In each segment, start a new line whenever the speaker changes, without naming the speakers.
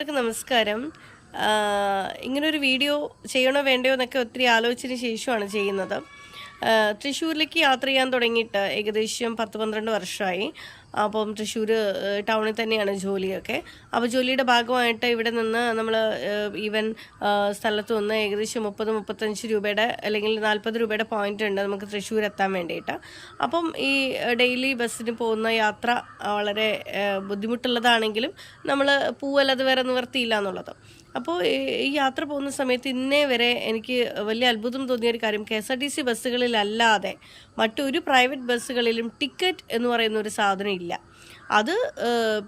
എല്ലാവർക്കും നമസ്കാരം. ഇങ്ങനൊരു വീഡിയോ ചെയ്യണോ വേണ്ടയോ എന്നൊക്കെ ഒത്തിരി ആലോചിച്ചതിന് ശേഷമാണ് ചെയ്യുന്നത്. തൃശ്ശൂരിലേക്ക് യാത്ര ചെയ്യാൻ തുടങ്ങിയിട്ട് ഏകദേശം പത്ത് പന്ത്രണ്ട് വർഷമായി. അപ്പം തൃശ്ശൂർ ടൗണിൽ തന്നെയാണ് ജോലിയൊക്കെ. അപ്പോൾ ജോലിയുടെ ഭാഗമായിട്ട് ഇവിടെ നിന്ന് നമ്മൾ ഈവൻ സ്ഥലത്ത് നിന്ന് ഏകദേശം മുപ്പത് മുപ്പത്തഞ്ച് രൂപയുടെ അല്ലെങ്കിൽ നാൽപ്പത് രൂപയുടെ പോയിന്റ് ഉണ്ട് നമുക്ക് തൃശ്ശൂർ എത്താൻ വേണ്ടിയിട്ട്. അപ്പം ഈ ഡെയിലി ബസ്സിന് പോകുന്ന യാത്ര വളരെ ബുദ്ധിമുട്ടുള്ളതാണെങ്കിലും നമ്മൾ പൂവല്ലാതെ വേറെ നിവർത്തിയില്ല എന്നുള്ളത്. അപ്പോൾ ഈ യാത്ര പോകുന്ന സമയത്ത് ഇന്നേ വരെ എനിക്ക് വലിയ അത്ഭുതം തോന്നിയ ഒരു കാര്യം K S R T C ബസ്സുകളിലല്ലാതെ മറ്റൊരു പ്രൈവറ്റ് ബസ്സുകളിലും ടിക്കറ്റ് എന്ന് പറയുന്ന ഒരു സാധനം ഇല്ല. അത്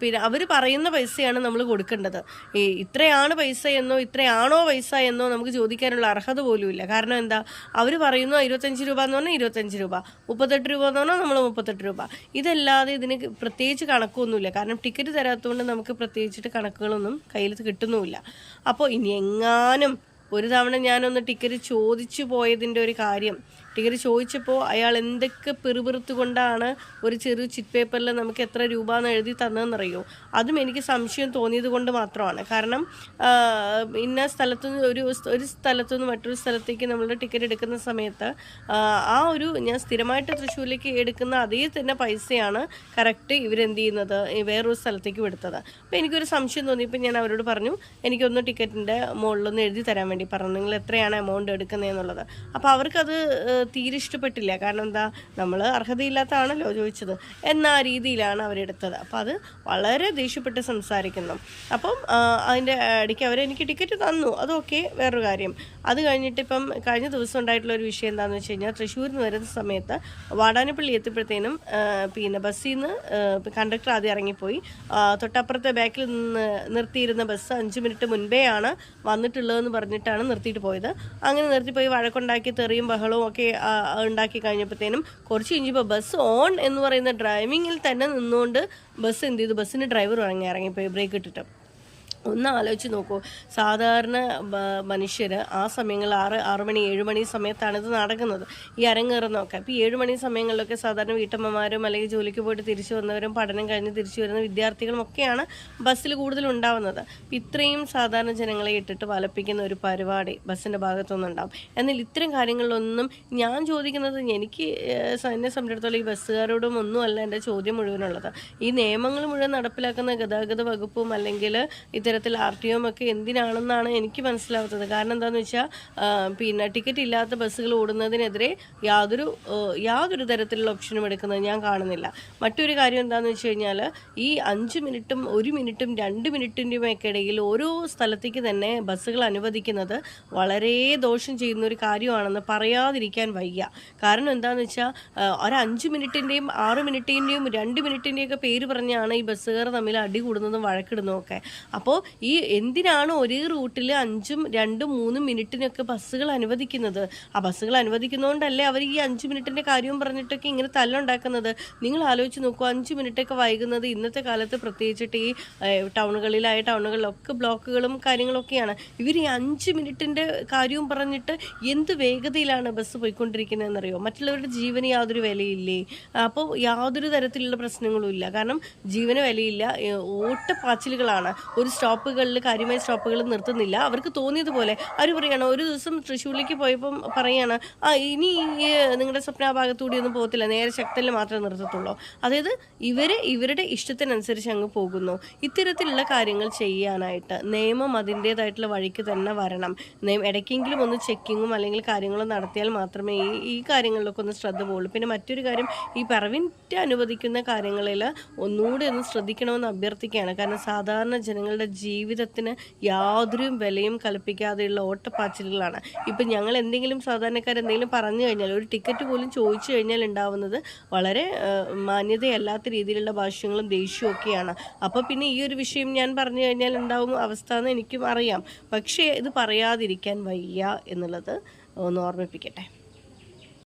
പിന്നെ അവർ പറയുന്ന പൈസയാണ് നമ്മൾ കൊടുക്കേണ്ടത്. ഈ ഇത്രയാണ് പൈസ എന്നോ ഇത്രയാണോ പൈസ എന്നോ നമുക്ക് ചോദിക്കാനുള്ള അർഹത പോലുമില്ല കാരണം എന്താ? അവർ പറയുന്നു ഇരുപത്തഞ്ച് രൂപ എന്ന് പറഞ്ഞാൽ ഇരുപത്തഞ്ച് രൂപ. മുപ്പത്തെട്ട് രൂപ എന്ന് പറഞ്ഞാൽ നമ്മൾ മുപ്പത്തെട്ട് രൂപ. ഇതല്ലാതെ ഇതിന് പ്രത്യേകിച്ച് കണക്കൊന്നുമില്ല. കാരണം ടിക്കറ്റ് തരാത്തതുകൊണ്ട് നമുക്ക് പ്രത്യേകിച്ചിട്ട് കണക്കുകളൊന്നും കയ്യിൽ കിട്ടുന്നുമില്ല. അപ്പോൾ ഇനി എങ്ങാനും ഒരു തവണ ഞാനൊന്ന് ടിക്കറ്റ് ചോദിച്ചു പോയതിന്റെ ഒരു കാര്യം ടിക്കറ്റ് ചോദിച്ചപ്പോൾ അയാൾ എന്തൊക്കെ പിറുപിറുത്ത് കൊണ്ടാണ് ഒരു ചെറിയ ചിറ്റ് പേപ്പറിൽ നമുക്ക് എത്ര രൂപ എന്ന് എഴുതി തന്നതെന്നറിയോ? അതും എനിക്ക് സംശയം തോന്നിയത് കൊണ്ട് മാത്രമാണ്. കാരണം ഇന്ന സ്ഥലത്തു നിന്ന് ഒരു ഒരു സ്ഥലത്തു നിന്ന് മറ്റൊരു സ്ഥലത്തേക്ക് നമ്മൾ ടിക്കറ്റ് എടുക്കുന്ന സമയത്ത് ആ, ഒരു ഞാൻ സ്ഥിരമായിട്ട് തൃശ്ശൂരിലേക്ക് എടുക്കുന്ന അതേ തന്നെ പൈസയാണ് കറക്റ്റ് ഇവരെന്ത് ചെയ്യുന്നത് വേറൊരു സ്ഥലത്തേക്ക് വിടുത്തത് അപ്പോൾ എനിക്കൊരു സംശയം തോന്നി. തോന്നിയപ്പോൾ ഞാൻ അവരോട് പറഞ്ഞു എനിക്കൊന്ന് ടിക്കറ്റിന്റെ മുകളിലൊന്ന് എഴുതി തരാൻ വേണ്ടി പറഞ്ഞു. നിങ്ങൾ എത്രയാണ് എമൗണ്ട് എടുക്കുന്നതെന്നുള്ളത് അപ്പോൾ അവർക്കത് തീരെ ഇഷ്ടപ്പെട്ടില്ല. കാരണം എന്താ? നമ്മൾ അർഹതയില്ലാത്തതാണല്ലോ ചോദിച്ചത്. എന്ന രീതിയിലാണ് അവരെടുത്തത് അപ്പോൾ അത് വളരെ ദേഷ്യപ്പെട്ട് സംസാരിക്കുന്നു. അപ്പം അതിന്റെ ഇടയ്ക്ക് അവരെനിക്ക് ടിക്കറ്റ് തന്നു. അതൊക്കെ വേറൊരു കാര്യം. അത് കഴിഞ്ഞിട്ട് ഇപ്പം കഴിഞ്ഞ ദിവസം ഉണ്ടായിട്ടുള്ള ഒരു വിഷയം എന്താണെന്ന് വെച്ച് കഴിഞ്ഞാൽ തൃശ്ശൂരിൽ നിന്ന് വരുന്ന സമയത്ത് വാടാനപ്പള്ളി എത്തിയപ്പോഴത്തേനും പിന്നെ ബസ്സിൽ നിന്ന് കണ്ടക്ടർ ആദ്യം ഇറങ്ങിപ്പോയി. തൊട്ടപ്പുറത്തെ ബാക്കിൽ നിന്ന് നിർത്തിയിരുന്ന ബസ് അഞ്ച് മിനിറ്റ് മുൻപേ ആണ് വന്നിട്ടുള്ളതെന്ന് പറഞ്ഞിട്ടാണ് നിർത്തിയിട്ട് പോയത്. അങ്ങനെ നിർത്തിപ്പോയി വഴക്കുണ്ടാക്കി തെറിയും ബഹളവും ഒക്കെ ഉണ്ടാക്കി കഴിഞ്ഞപ്പോഴത്തേനും കുറച്ച് കഴിഞ്ഞപ്പോൾ ബസ് ഓൺ എന്ന് പറയുന്ന ഡ്രൈവിങ്ങിൽ തന്നെ നിന്നുകൊണ്ട് ബസ് എന്ത് ചെയ്തു? ബസ്സിന് ഡ്രൈവർ ഇറങ്ങി ഇറങ്ങിപ്പോയി ബ്രേക്ക് ഇട്ടിട്ട്. ഒന്ന് ആലോചിച്ച് നോക്കൂ. സാധാരണ മനുഷ്യർ ആ സമയങ്ങളിൽ ആറ് ആറ് മണി ഏഴ് മണി സമയത്താണ് ഇത് നടക്കുന്നത്. ഈ അരങ്ങേറുന്നതൊക്കെ. അപ്പോൾ ഏഴ് മണി സമയങ്ങളിലൊക്കെ സാധാരണ വീട്ടമ്മമാരും അല്ലെങ്കിൽ ജോലിക്ക് പോയിട്ട് തിരിച്ചു വന്നവരും പഠനം കഴിഞ്ഞ് തിരിച്ചു വരുന്ന വിദ്യാർത്ഥികളും ഒക്കെയാണ് ബസ്സിൽ കൂടുതൽ ഉണ്ടാവുന്നത്. അപ്പോൾ ഇത്രയും സാധാരണ ജനങ്ങളെ ഇട്ടിട്ട് വലപ്പിക്കുന്ന ഒരു പരിപാടി ബസ്സിന്റെ ഭാഗത്തുനിന്ന് ഉണ്ടാവും എന്നാൽ ഇത്തരം കാര്യങ്ങളിലൊന്നും ഞാൻ ചോദിക്കുന്നത് എനിക്ക് എന്നെ സംബന്ധിച്ചിടത്തോളം ഈ ബസ്സുകാരോടും ഒന്നുമല്ല എന്റെ ചോദ്യം മുഴുവനുള്ളത്. ഈ നിയമങ്ങൾ മുഴുവൻ നടപ്പിലാക്കുന്ന ഗതാഗത വകുപ്പും അല്ലെങ്കിൽ ഇത്തരത്തിൽ ആർ ടി ഒം ഒക്കെ എന്തിനാണെന്നാണ് എനിക്ക് മനസ്സിലാവാത്തത്. കാരണം എന്താണെന്ന് വെച്ചാൽ പിന്നെ ടിക്കറ്റ് ഇല്ലാത്ത ബസ്സുകൾ ഓടുന്നതിനെതിരെ യാതൊരു യാതൊരു തരത്തിലുള്ള ഓപ്ഷനും എടുക്കുന്നത് ഞാൻ കാണുന്നില്ല. മറ്റൊരു കാര്യം എന്താണെന്ന് വെച്ച് കഴിഞ്ഞാൽ ഈ അഞ്ച് മിനിറ്റും ഒരു മിനിറ്റും രണ്ട് മിനിറ്റിന്റെയുമൊക്കെ ഇടയിൽ ഓരോ സ്ഥലത്തേക്ക് തന്നെ ബസ്സുകൾ അനുവദിക്കുന്നത് വളരെ ദോഷം ചെയ്യുന്ന ഒരു കാര്യമാണെന്ന് പറയാതിരിക്കാൻ വയ്യ. കാരണം എന്താണെന്ന് വെച്ചാൽ ഒരു മിനിറ്റിന്റെയും ആറ് മിനിറ്റിന്റെയും രണ്ട് മിനിറ്റിന്റെയൊക്കെ പേര് പറഞ്ഞാണ് ഈ ബസ്സുകാർ തമ്മിൽ അടി കൂടുന്നതും വഴക്കിടുന്നതും ഒക്കെ. അപ്പോൾ ഈ എന്തിനാണ് ഒരേ റൂട്ടിൽ അഞ്ചും രണ്ടും മൂന്നും മിനിറ്റിനൊക്കെ ബസ്സുകൾ അനുവദിക്കുന്നത്? ആ ബസ്സുകൾ അനുവദിക്കുന്നതുകൊണ്ടല്ലേ അവർ ഈ അഞ്ച് മിനിറ്റിന്റെ കാര്യവും പറഞ്ഞിട്ടൊക്കെ ഇങ്ങനെ തല്ലുണ്ടാക്കുന്നത്? നിങ്ങൾ ആലോചിച്ച് നോക്കൂ അഞ്ച് മിനിറ്റൊക്കെ വൈകുന്നത് ഇന്നത്തെ കാലത്ത് പ്രത്യേകിച്ചിട്ട് ഈ ടൗണുകളിലായ ടൗണുകളിലൊക്കെ ബ്ലോക്കുകളും കാര്യങ്ങളൊക്കെയാണ്. ഇവർ ഈ അഞ്ച് മിനിറ്റിന്റെ കാര്യവും പറഞ്ഞിട്ട് എന്ത് വേഗതയിലാണ് ബസ് പോയിക്കൊണ്ടിരിക്കുന്നതെന്നറിയോ? മറ്റുള്ളവരുടെ ജീവന് യാതൊരു വിലയില്ലേ? അപ്പോൾ യാതൊരു തരത്തിലുള്ള പ്രശ്നങ്ങളും ഇല്ല. കാരണം ജീവന് വിലയില്ല ഓട്ടപ്പാച്ചിലുകളാണ്. ഒരു സ്റ്റോപ്പുകളിൽ കാര്യമായ സ്റ്റോപ്പുകൾ നിർത്തുന്നില്ല. അവർക്ക് തോന്നിയതുപോലെ. അവർ പറയാണ് ഒരു ദിവസം തൃശ്ശൂരിലേക്ക് പോയപ്പം പറയാണ് ആ ഇനി നിങ്ങളുടെ സ്വപ്ന ഭാഗത്തുകൂടി ഒന്നും പോകത്തില്ല. നേരെ ശക്തനിൽ മാത്രമേ നിർത്തത്തുള്ളൂ. അതായത് ഇവർ ഇവരുടെ ഇഷ്ടത്തിനനുസരിച്ച് അങ്ങ് പോകുന്നു. ഇത്തരത്തിലുള്ള കാര്യങ്ങൾ ചെയ്യാനായിട്ട് നിയമം അതിന്റേതായിട്ടുള്ള വഴിക്ക് തന്നെ വരണം. നിയമം ഇടയ്ക്കെങ്കിലും ഒന്ന് ചെക്കിങ്ങും അല്ലെങ്കിൽ കാര്യങ്ങളും നടത്തിയാൽ മാത്രമേ ഈ ഈ കാര്യങ്ങളിലൊക്കെ ഒന്ന് ശ്രദ്ധ പോകുള്ളൂ പിന്നെ മറ്റൊരു കാര്യം ഈ പെർവിറ്റ് അനുവദിക്കുന്ന കാര്യങ്ങളിൽ ഒന്നുകൂടി ഒന്ന് ശ്രദ്ധിക്കണമെന്ന് അഭ്യർത്ഥിക്കുകയാണ്. കാരണം സാധാരണ ജനങ്ങളുടെ ജീവിതത്തിന് യാതൊരു വിലയും കൽപ്പിക്കാതെയുള്ള ഓട്ടപ്പാച്ചിലുകളാണ്. ഇപ്പം ഞങ്ങൾ എന്തെങ്കിലും സാധാരണക്കാർ എന്തെങ്കിലും പറഞ്ഞു കഴിഞ്ഞാൽ ഒരു ടിക്കറ്റ് പോലും ചോദിച്ചു കഴിഞ്ഞാൽ ഉണ്ടാവുന്നത് വളരെ മാന്യതയല്ലാത്ത രീതിയിലുള്ള ഭാഷ്യങ്ങളും ദേഷ്യവും ഒക്കെയാണ്. അപ്പോൾ പിന്നെ ഈ ഒരു വിഷയം ഞാൻ പറഞ്ഞു കഴിഞ്ഞാൽ ഉണ്ടാവും അവസ്ഥ എന്ന് എനിക്കും അറിയാം. പക്ഷേ ഇത് പറയാതിരിക്കാൻ വയ്യ എന്നുള്ളത് ഒന്ന് ഓർമ്മിപ്പിക്കട്ടെ.